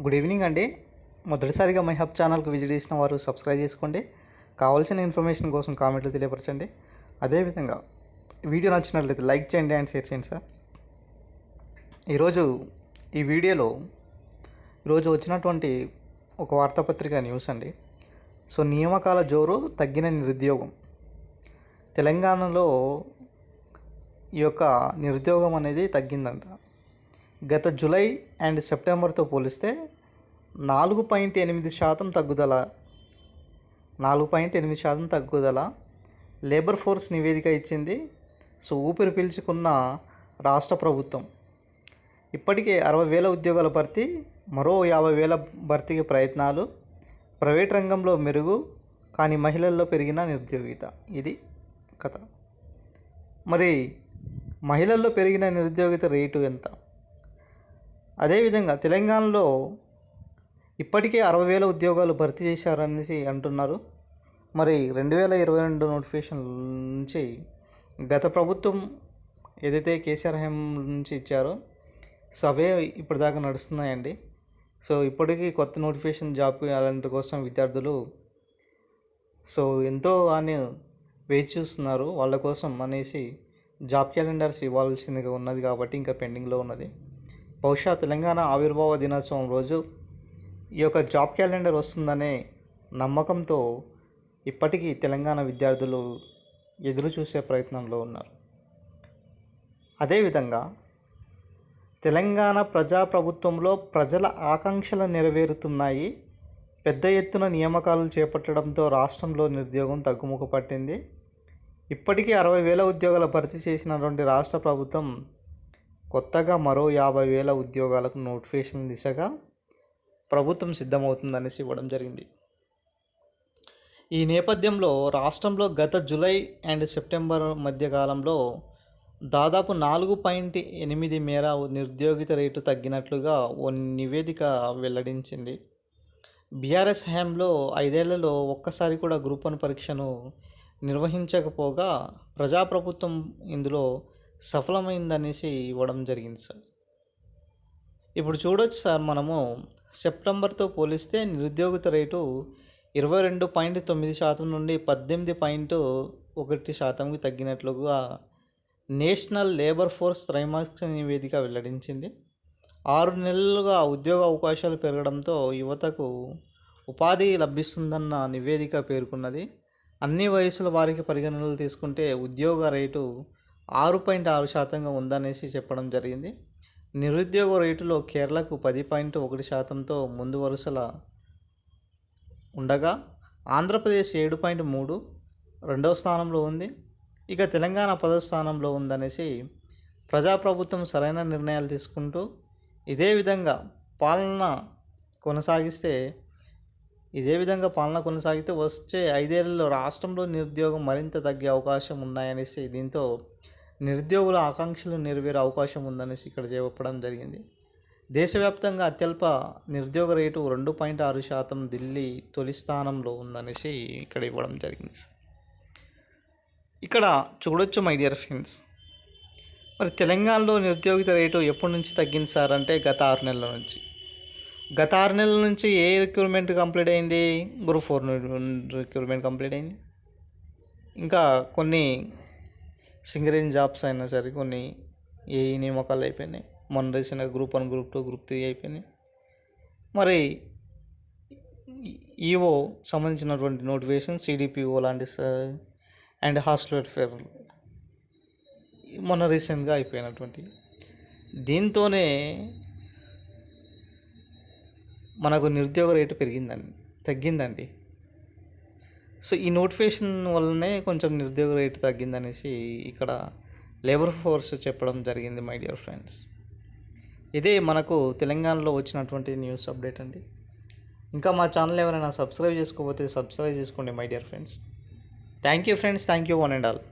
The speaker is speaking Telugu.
గుడ్ ఈవినింగ్ అండి. మొదటిసారిగా మై హబ్ ఛానల్కి విజిట్ చేసిన వారు సబ్స్క్రైబ్ చేసుకోండి. కావాల్సిన ఇన్ఫర్మేషన్ కోసం కామెంట్లు తెలియపరచండి. అదేవిధంగా వీడియో నచ్చినట్లయితే లైక్ చేయండి అండ్ షేర్ చేయండి సార్. ఈరోజు ఈ వీడియోలో ఈరోజు వచ్చినటువంటి ఒక వార్తాపత్రిక న్యూస్ అండి. సో నియామకాల జోరు తగ్గిన నిరుద్యోగం. తెలంగాణలో ఈ యొక్క నిరుద్యోగం అనేది తగ్గిందంట. గత జూలై అండ్ సెప్టెంబర్తో పోలిస్తే నాలుగు పాయింట్ ఎనిమిది శాతం తగ్గుదల నాలుగు పాయింట్ ఎనిమిది శాతం తగ్గుదల లేబర్ ఫోర్స్ నివేదిక ఇచ్చింది. సో ఊపిరి పీల్చుకున్న రాష్ట్ర ప్రభుత్వం. ఇప్పటికే అరవై వేల ఉద్యోగాల భర్తీ మరో యాభై వేల భర్తీకి ప్రయత్నాలు ప్రైవేట్ రంగంలో మెరుగు కానీ మహిళల్లో పెరిగిన నిరుద్యోగిత. ఇది కథ. మరి మహిళల్లో పెరిగిన నిరుద్యోగిత రేటు ఎంత? అదేవిధంగా తెలంగాణలో ఇప్పటికే అరవై వేల ఉద్యోగాలు భర్తీ చేశారనేసి అంటున్నారు. మరి రెండు వేల ఇరవై రెండు నోటిఫికేషన్ నుంచి గత ప్రభుత్వం ఏదైతే కేసీఆర్ హేమ్ నుంచి ఇచ్చారో సో అవే ఇప్పటిదాకా నడుస్తున్నాయండి. సో ఇప్పటికీ కొత్త నోటిఫికేషన్ జాబ్ అలాంటి కోసం విద్యార్థులు సో ఎంతో అని వేచి చూస్తున్నారు. వాళ్ళ కోసం అనేసి జాబ్ క్యాలెండర్స్ ఇవ్వాల్సిందిగా ఉన్నది కాబట్టి ఇంకా పెండింగ్లో ఉన్నది. బహుశా తెలంగాణ ఆవిర్భావ దినోత్సవం రోజు ఈ యొక్క జాబ్ క్యాలెండర్ వస్తుందనే నమ్మకంతో ఇప్పటికీ తెలంగాణ విద్యార్థులు ఎదురు చూసే ప్రయత్నంలో ఉన్నారు. అదేవిధంగా తెలంగాణ ప్రజాప్రభుత్వంలో ప్రజల ఆకాంక్షలు నెరవేరుతున్నాయి. పెద్ద ఎత్తున నియామకాలు చేపట్టడంతో రాష్ట్రంలో నిరుద్యోగం తగ్గుముఖ పట్టింది. ఇప్పటికీ అరవై వేల ఉద్యోగాల భర్తీ చేసినటువంటి రాష్ట్ర ప్రభుత్వం కొత్తగా మరో యాభై వేల ఉద్యోగాలకు నోటిఫికేషన్ దిశగా ప్రభుత్వం సిద్ధమవుతుందనేసి ఇవ్వడం జరిగింది. ఈ నేపథ్యంలో రాష్ట్రంలో గత జూలై అండ్ సెప్టెంబర్ మధ్య కాలంలో దాదాపు నాలుగు పాయింట్ ఎనిమిది మేర నిరుద్యోగిత రేటు తగ్గినట్లుగా ఓ నివేదిక వెల్లడించింది. బీఆర్ఎస్ హ్యామ్లో ఐదేళ్ళలో ఒక్కసారి కూడా గ్రూప్ వన్ పరీక్షను నిర్వహించకపోగా ప్రజాప్రభుత్వం ఇందులో సఫలమైందనేసి ఇవ్వడం జరిగింది సార్. ఇప్పుడు చూడొచ్చు సార్ మనము సెప్టెంబర్తో పోలిస్తే నిరుద్యోగిత రేటు ఇరవై రెండు పాయింట్ తొమ్మిది శాతం నుండి పద్దెనిమిది పాయింట్ ఒకటి శాతంకి తగ్గినట్లుగా నేషనల్ లేబర్ ఫోర్స్ త్రైమాసిక నివేదిక వెల్లడించింది. ఆరు నెలలుగా ఉద్యోగ అవకాశాలు పెరగడంతో యువతకు ఉపాధి లభిస్తుందన్న నివేదిక పేర్కొన్నది. అన్ని వయసుల వారికి పరిగణనలు తీసుకుంటే ఉద్యోగ రేటు ఆరు పాయింట్ ఆరు శాతంగా ఉందనేసి చెప్పడం జరిగింది. నిరుద్యోగ రేటులో కేరళకు పది పాయింట్ ఒకటి శాతంతో ముందు వరుసల ఉండగా ఆంధ్రప్రదేశ్ ఏడు పాయింట్ మూడు రెండవ స్థానంలో ఉంది. ఇక తెలంగాణ పదవ స్థానంలో ఉందనేసి ప్రజాప్రభుత్వం సరైన నిర్ణయాలు తీసుకుంటూ ఇదే విధంగా పాలన కొనసాగిస్తే ఇదే విధంగా పాలన కొనసాగితే వచ్చే ఐదేళ్ళలో రాష్ట్రంలో నిరుద్యోగం మరింత తగ్గే అవకాశం ఉన్నాయనేసి దీంతో నిరుద్యోగుల ఆకాంక్షలు నెరవేరే అవకాశం ఉందనేసి ఇక్కడ చెప్పడం జరిగింది. దేశవ్యాప్తంగా అత్యల్ప నిరుద్యోగ రేటు రెండు పాయింట్ ఆరు శాతం ఢిల్లీ తొలి స్థానంలో ఉందనేసి ఇక్కడ ఇవ్వడం జరిగింది ఇక్కడ చూడొచ్చు మై డియర్ ఫ్రెండ్స్. మరి తెలంగాణలో నిరుద్యోగిత రేటు ఎప్పటి నుంచి తగ్గింది సార్ అంటే గత ఆరు నెలల నుంచి? గత ఆరు నెలల నుంచి ఏ రిక్రూట్మెంట్ కంప్లీట్ అయింది? గ్రూప్ ఫోర్ రిక్రూట్మెంట్ కంప్లీట్ అయింది. ఇంకా కొన్ని సింగరేన్ జాబ్స్ అయినా సరే కొన్ని ఏ నియామకాలు అయిపోయినాయి. మొన్న రీసెంట్గా group one group two group three అయిపోయినాయి. మరి ఈఓ సంబంధించినటువంటి నోటిఫికేషన్ సిడిపిఓ లాంటి అండ్ హాస్టల్ వెల్ఫేర్ మొన్న రీసెంట్గా అయిపోయినటువంటి. దీంతోనే మనకు నిరుద్యోగ రేటు పెరిగిందండి తగ్గిందండి. సో ఈ నోటిఫికేషన్ వల్లనే కొంచెం నిరుద్యోగ రేటు తగ్గిందనేసి ఇక్కడ లేబర్ ఫోర్స్ చెప్పడం జరిగింది మై డియర్ ఫ్రెండ్స్. ఇదే మనకు తెలంగాణలో వచ్చినటువంటి న్యూస్ అప్డేట్ అండి. ఇంకా మా ఛానల్ ఎవరైనా సబ్స్క్రైబ్ చేసుకోకపోతే సబ్స్క్రైబ్ చేసుకోండి my dear friends. Thank you friends thank you one and all.